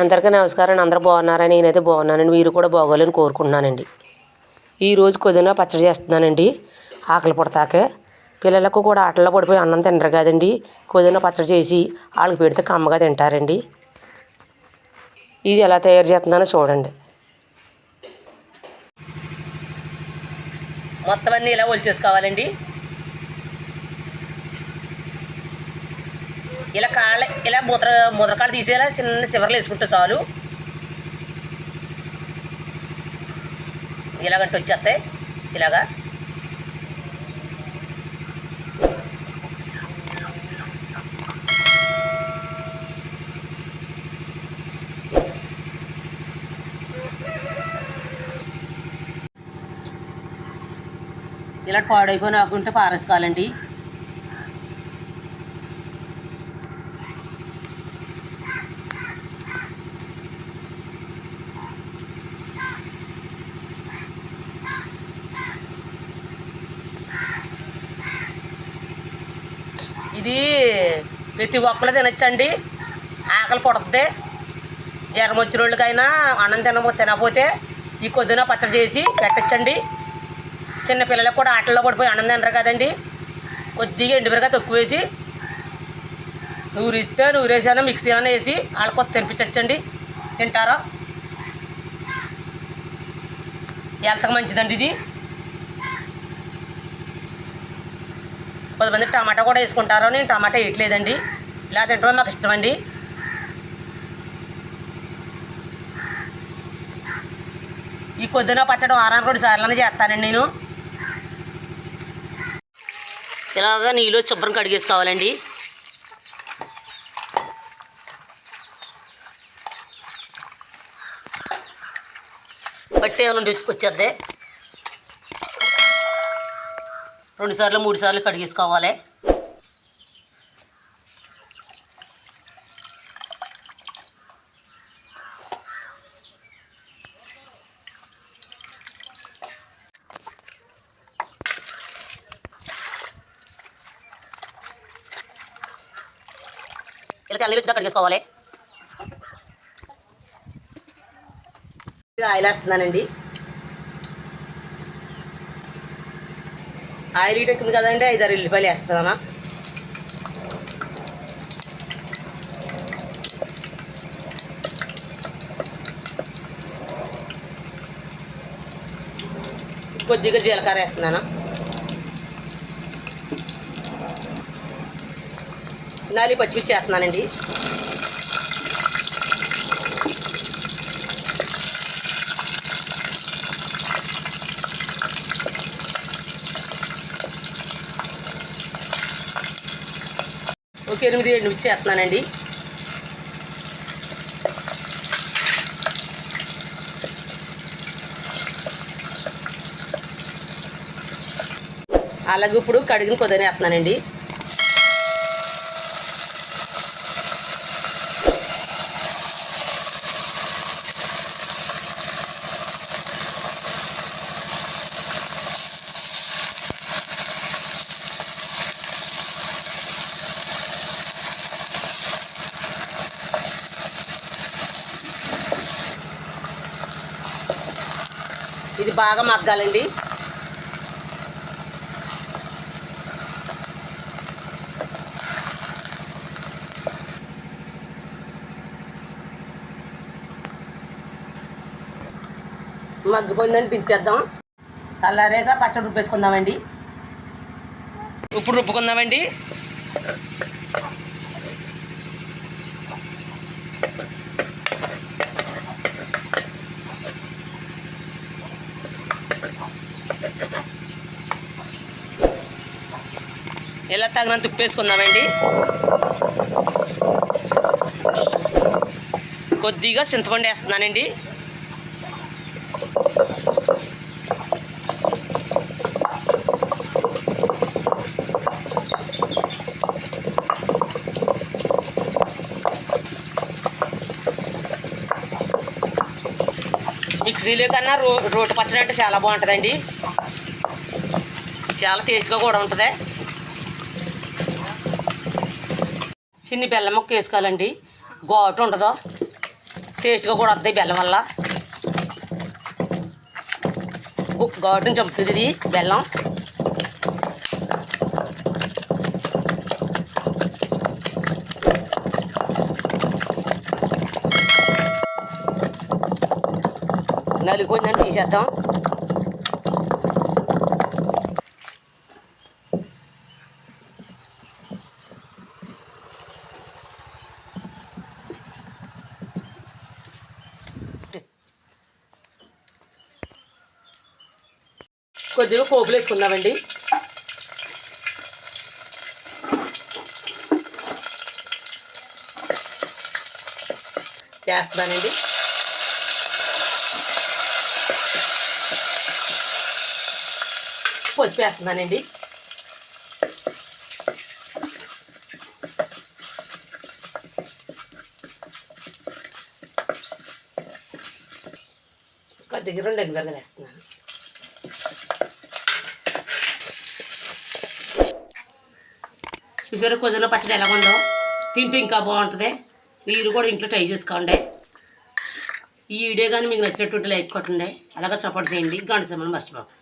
అందరికీ నమస్కారం అందరూ బాగున్నారని నేనైతే బాగున్నానండి మీరు కూడా బాగోలేని కోరుకుంటున్నానండి. ఈరోజు కొద్దిగా పచ్చడి చేస్తున్నానండి ఆకలి పుడతాకే. పిల్లలకు కూడా ఆటల్లో పడిపోయి అన్నం తినరు కదండి. కొద్దిగా పచ్చడి చేసి వాళ్ళకి పెడితే కమ్మగా తింటారండి. ఇది ఎలా తయారు చేస్తున్నానో చూడండి. మొత్తం అన్నీ ఇలా ఒలిచేసుకోవాలండి. ఇలా కాళ్ళ ఇలా ముద్ర ముద్రకాళ్ళు తీసేలా చిన్న చివర్లు వేసుకుంటే చాలు. ఇలాగంటే వచ్చేస్తాయి. ఇలాగా. ఇలా పాడైపోయిన ఆకుంటే పారేసుకోవాలండి ఇది ప్రతి ఒక్కరు తినచ్చండి. ఆకలి పుడుతుంది. జ్వరం వచ్చిన వాళ్ళకైనా అన్నం తినబో తినకపోతే ఈ కొద్దిన పచ్చడి చేసి పెట్టచ్చండి. చిన్న పిల్లలకు కూడా ఆటల్లో పడిపోయి అన్నం తినరు కదండి. కొద్దిగా ఎండుమిరగా తక్కువ వేసి నూరిస్తే నూరేసాను మిక్సీ వేసి వాళ్ళ కొత్త తెరిపించచ్చండి తింటారా? హెల్త్కి మంచిదండి ఇది. కొంతమంది టమాటా కూడా వేసుకుంటారు నేను టమాటా వేయట్లేదండి. ఇలా తింటే మాకు ఇష్టమండి. ఈ పొద్దున పచ్చడి వారానికి రెండు సార్లు చేస్తానండి నేను. ఇలాగా నీళ్ళు శుభ్రం కడిగేసుకోవాలండి. బట్టి ఏమైనా రుచికి వచ్చేద్దే సార్లు మూడు సార్లు కడిగేసుకోవాలి. ఇలా తెల్లని వచ్చినా కడిగేసుకోవాలి. ఆయిల్ వేస్తున్నానండి. ఆయిల్ హీట్ ఎక్కింది కదండి ఐదారు ఎల్లిపాయలు వేస్తానా కొద్దిగా జీలకర్ర వేస్తున్నాను నాలుగు పచ్చిమిర్చి వేస్తున్నానండి. ఒక ఎనిమిది ఏడు మిర్చి వేస్తున్నానండి అలాగే ఇప్పుడు కడిగిన కొద్దిగా వేస్తున్నానండి ఇది బాగా మగ్గాలండి. మగ్గిపోయిందని దించేద్దాం చల్లారేగా పచ్చడి రుబ్బేసుకుందామండి. ఉప్పుడు రుబ్బుకుందామండి. ఇలా తగినంత ఉప్పు కొద్దిగా చింతపండు వేస్తున్నానండి. మిక్సీలో కన్నా రో రోటి పచ్చడి అంటే చాలా బాగుంటుందండి. చాలా టేస్ట్గా కూడా ఉంటుంది. చిన్ని బెల్లం ముక్క వేసుకోవాలండి. ఘాటు ఉండదు. టేస్ట్గా కూడా వస్తాయి బెల్లం వల్ల. ఘాటుని చంపుతుంది ఇది బెల్లం. నలిపోయిందని తీసేద్దాం. కొద్దిగా పోపులు వేసుకుందామండి. చేస్తున్నానండి పసుపు వేస్తున్నానండి. కొద్దిగా రెండు ఎనిమిది వేస్తున్నాను. చూసారు కొద్దిగా పచ్చడి ఎలా ఉందో? తింటే ఇంకా బాగుంటుంది. మీరు కూడా ఇంట్లో ట్రై చేసుకోండి. ఈ వీడియో కానీ మీకు నచ్చినట్టుంటే లైక్ కొట్టండి. అలాగే సపోర్ట్ చేయండి. గంట సమయం మర్చిపోకండి